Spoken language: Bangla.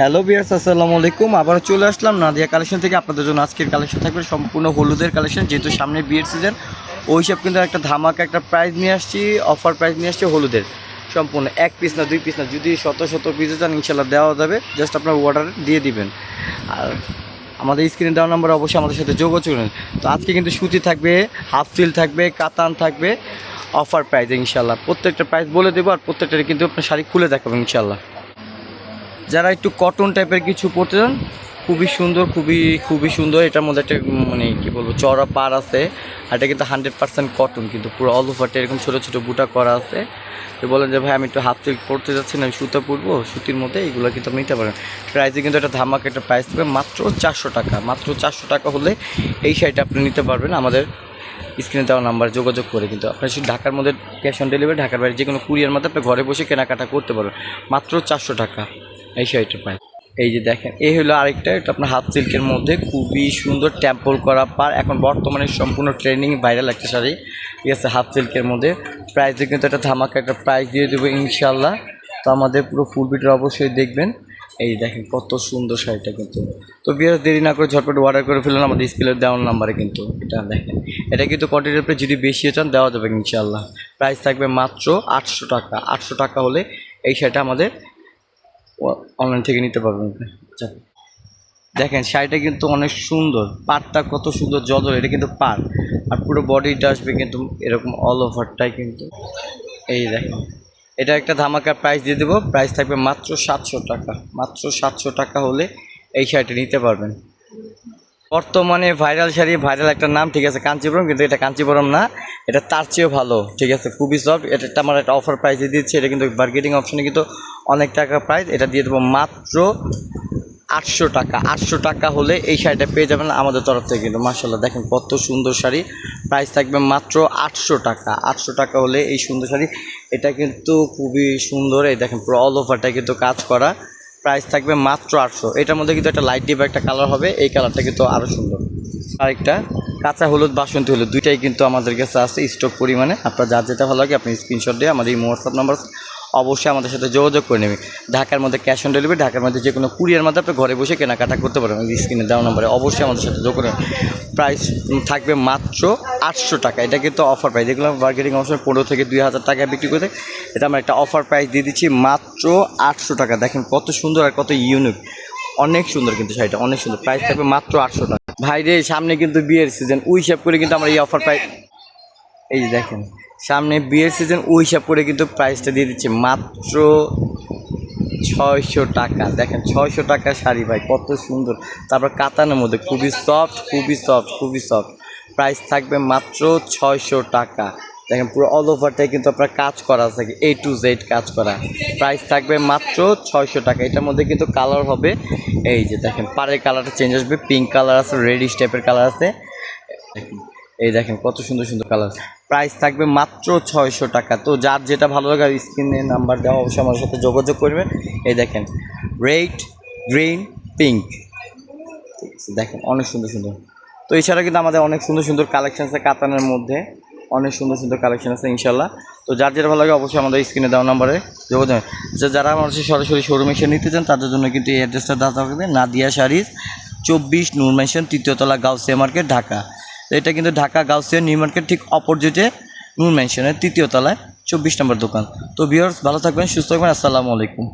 হ্যালো বিয়ার্স আসসালামু আলাইকুম। আবার চলে আসলাম নাদিয়া কালেকশন থেকে। আপনাদের জন্য আজকের কালেকশন থাকবে সম্পূর্ণ হলুদের কালেকশন, যেহেতু সামনে বিয়ের সিজন ওই সব কিন্তু একটা ধামাকা একটা প্রাইজ নিয়ে আসছি অফার প্রাইজ নিয়ে আসছি হলুদের। সম্পূর্ণ এক পিস না, দুই পিস না, যদি শত শত পিসে চান ইনশাল্লাহ দেওয়া যাবে। জাস্ট আপনার অর্ডার দিয়ে দিবেন। আর আমাদের স্ক্রিনে দেওয়া নাম্বার অবশ্যই আমাদের সাথে যোগাযোগ করুন। তো আজকে কিন্তু সুতি থাকবে হাফ সিল থাকবে, কাতান থাকবে অফার প্রাইস ইনশাল্লাহ প্রত্যেকটা প্রাইস বলে দেবো আর প্রত্যেকটা কিন্তু আপনার শাড়ি খুলে দেখাবো ইনশাল্লাহ যারা একটু কটন টাইপের কিছু পরতে চান, খুবই সুন্দর, খুবই খুবই সুন্দর। এটার মধ্যে একটা মানে কী বলব চড়া পার আছে। আর এটা কিন্তু হান্ড্রেড পার্সেন্ট কটন কিন্তু পুরো অল ওভারটা এরকম ছোটো ছোটো বুটা করা আছে। তো বলেন যে, ভাই, আমি একটু হাফ সিল্ক পরতে যাচ্ছি না, আমি সুতো পরবো, সুতির মধ্যে এগুলো কিন্তু আপনি নিতে পারেন। প্রাইসে কিন্তু একটা ধামাক একটা প্রাইস দেবে মাত্র চারশো টাকা। মাত্র চারশো টাকা হলে এই শাড়িটা আপনি নিতে পারবেন। আমাদের স্ক্রিনে দেওয়া নাম্বার যোগাযোগ করে কিন্তু আপনার শুধু ঢাকার মধ্যে ক্যাশ অন ডেলিভারি ঢাকার বাইরে যে কোনো কুরিয়ার মধ্যে আপনি ঘরে বসে কেনাকাটা করতে পারবেন। মাত্র চারশো টাকা। এই শাড়িটার প্রাইস এই যে দেখেন, এই হলো আরেকটা, এটা আপনার হাফ সিল্কের মধ্যে খুবই সুন্দর টেম্পল করা পার। এখন বর্তমানে সম্পূর্ণ ট্রেন্ডিং ভাইরাল একটা শাড়ি, ঠিক আছে, হাফ সিল্কের মধ্যে। প্রাইসে কিন্তু একটা ধামাকা একটা প্রাইস দিয়ে দেবো ইনশাল্লাহ তো আমাদের পুরো ফুল ভিডিও অবশ্যই দেখবেন। এই দেখেন, কত সুন্দর শাড়িটা কিন্তু। তো বিয়ার দেরি না করে ঝটপট অর্ডার করে ফেলুন আমাদের স্কেলের দেওয়ার নাম্বারে কিন্তু। এটা দেখেন, এটা কিন্তু কোয়ান্টিটির উপরে যদি বেশি চান, দেওয়া যাবে ইনশাল্লাহ প্রাইস থাকবে মাত্র আটশো টাকা। আটশো টাকা হলে এই শাড়িটা আমাদের অনলাইন থেকে নিতে পারবেন আচ্ছা। দেখেন, শাড়িটা কিন্তু অনেক সুন্দর। পাটটা কত সুন্দর জদর এটা কিন্তু পাট আর পুরো বডিটা আসবে কিন্তু এরকম অল ওভারটাই কিন্তু। এই দেখেন। এটা একটা ধামাকার প্রাইস দিয়ে দেবো। প্রাইস থাকবে মাত্র সাতশো টাকা। মাত্র সাতশো টাকা হলে এই শাড়িটা নিতে পারবেন। বর্তমানে ভাইরাল শাড়ি ভাইরাল একটা নাম, ঠিক আছে, কাঞ্চিপুরম, কিন্তু এটা কাঞ্চিপুরম না, এটা তার চেয়েও ভালো, ঠিক আছে, খুবই সফট এটা আমার একটা অফার প্রাইসে দিচ্ছে, এটা কিন্তু বার্গেটিং অপশনে কিন্তু অনেক টাকা প্রাইস এটা দিয়ে দেবো মাত্র আটশো টাকা আটশো টাকা হলে এই শাড়িটা পেয়ে যাবেন আমাদের তরফ থেকে কিন্তু মার্শাল্লাহ দেখেন কত সুন্দর শাড়ি প্রাইস থাকবে মাত্র আটশো টাকা আটশো টাকা হলে এই সুন্দর শাড়ি, এটা কিন্তু খুবই সুন্দর, এই দেখেন পুরো অল ওভারটা কিন্তু কাজ করা প্রাইস থাকবে মাত্র আটশো। এটার মধ্যে কিন্তু একটা লাইট ডিপ একটা কালার হবে, এই কালারটা কিন্তু আরও সুন্দর। আরেকটা, কাঁচা হলুদ বাসন্তী হলুদ, দুইটাই কিন্তু আমাদের কাছে আছে স্টক পরিমাণে। আপনার যার যেটা ভালো লাগে, আপনি স্ক্রিনশট দিয়ে আমাদের এই হোয়াটসঅ্যাপ নাম্বার অবশ্যই আমাদের সাথে যোগাযোগ করে নেবে। ঢাকার মধ্যে ক্যাশ অন ডেলিভারি ঢাকার মধ্যে যে কোনো কুরিয়ার মাধ্যমে আপনি ঘরে বসে কেনাকাটা করতে পারবেন। স্ক্রিনে দেওয়া নম্বরে অবশ্যই আমাদের সাথে যোগ করে প্রাইস থাকবে মাত্র আটশো টাকা। এটা কিন্তু অফার প্রাইস যেগুলো বার্গেটিং অপশন পনেরো থেকে দুই হাজার টাকা বিক্রি করে এটা আমরা একটা অফার প্রাইস দিয়ে দিচ্ছি মাত্র আটশো টাকা। দেখেন কত সুন্দর আর কত ইউনিক অনেক সুন্দর কিন্তু শাড়িটা, অনেক সুন্দর। প্রাইস থাকবে মাত্র আটশো টাকা। ভাই রে সামনে কিন্তু বিয়ের সিজন ওই হিসাব করে কিন্তু আমরা এই অফার প্রাইস এই যে দেখেন, সামনে বিয়ের সিজন ওই হিসাব করে কিন্তু প্রাইসটা দিয়ে দিচ্ছে মাত্র ছয়শো টাকা। দেখেন, ছয়শো টাকা শাড়ি ভাই, কত সুন্দর। তারপর কাতানের মধ্যে খুবই সফট খুবই সফট খুবই সফট প্রাইস থাকবে মাত্র ছয়শো টাকা। দেখেন, পুরো অল ওভারটাই কিন্তু আপনার কাজ করা থাকে এ টু জেড কাজ করা। প্রাইস থাকবে মাত্র ছয়শো টাকা। এটার মধ্যে কিন্তু কালার হবে, এই যে দেখেন, পাড়ের কালারটা চেঞ্জ আসবে পিঙ্ক কালার আছে রেডিশ টাইপের কালার আছে। এই দেখেন, কত সুন্দর সুন্দর কালার প্রাইস থাকবে মাত্র ছয়শো টাকা। তো যার যেটা ভালো লাগে, স্ক্রিনে নাম্বার দেওয়া অবশ্যই আমার সাথে যোগাযোগ করবেন। এই দেখেন রেড গ্রিন পিঙ্ক ঠিক আছে দেখেন, অনেক সুন্দর সুন্দর। তো এছাড়া কিন্তু আমাদের অনেক সুন্দর সুন্দর কালেকশন আছে কাতানের মধ্যে। অনেক সুন্দর সুন্দর কালেকশন আছে ইনশাল্লাহ তো যার যেটা ভালো লাগে, অবশ্যই আমাদের স্ক্রিনে দেওয়া নাম্বারে যোগাযোগ যে যারা আমার সরাসরি শোরুমে এসে নিতে চান, তাদের জন্য কিন্তু এই অ্যাড্রেসটা দেওয়া থাকবে, নাদিয়া শাড়িজ চব্বিশ নূর মেনশন তৃতীয়তলা গাউসিয়া মার্কেট ঢাকা। এটা কিন্তু ঢাকা গাউসিয়া নিউ মার্কেট ঠিক অপোজিটে নূর মেনশনের তৃতীয় তলায় চব্বিশ নম্বর দোকান। তো ভিউয়ার্স, ভালো থাকবেন, সুস্থ থাকবেন, আসসালামু আলাইকুম।